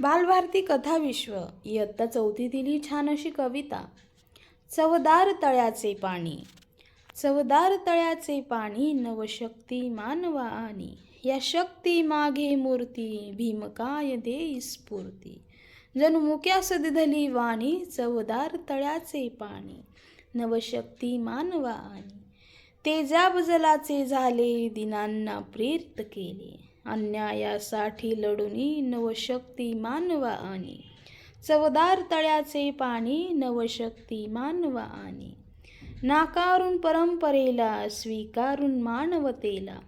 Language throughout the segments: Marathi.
बालभारती कथाविश्व इयत्ता चौथीतील ही छान अशी कविता. चवदार तळ्याचे पाणी चवदार तळ्याचे पाणी नवशक्ती मानवा आणि या शक्ती मागे मूर्ती भीमकाय देई स्फूर्ती. जणू सदधली वाणी चवदार तळ्याचे पाणी नवशक्ती मानवा आणि तेजाबजलाचे झाले दिनांना प्रेरित केले. अन्यायासाठी लढुनी नवशक्ती मानवा आणि चवदार तळ्याचे पाणी नवशक्ती मानवा आणि नाकारून परंपरेला स्वीकारून मानवतेला.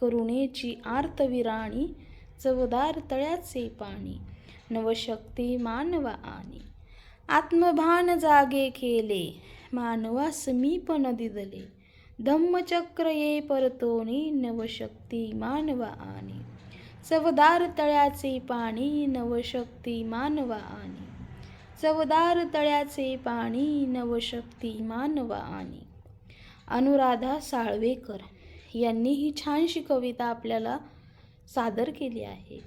करुणेची आर्तविराणी चवदार तळ्याचे पाणी नवशक्ती मानवा आणि आत्मभान जागे केले मानवा समीपन दिदले. धम्मचक्र ये परतोनी नवशक्ती मानवा आणि. चवदार तळ्याचे पाणी नवशक्ती मानवा आणि. चवदार तळ्याचे पाणी नवशक्ती मानवा आणि. अनुराधा साळवेकर यांनी ही छानशी कविता आपल्याला सादर केली आहे.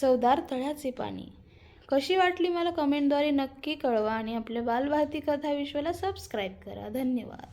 चवदार तळ्याचे पाणी. कशी वाटली मला कमेंटद्वारे नक्की कळवा आणि आपल्या बालभारती कथा विश्वाला सबस्क्राईब करा. धन्यवाद.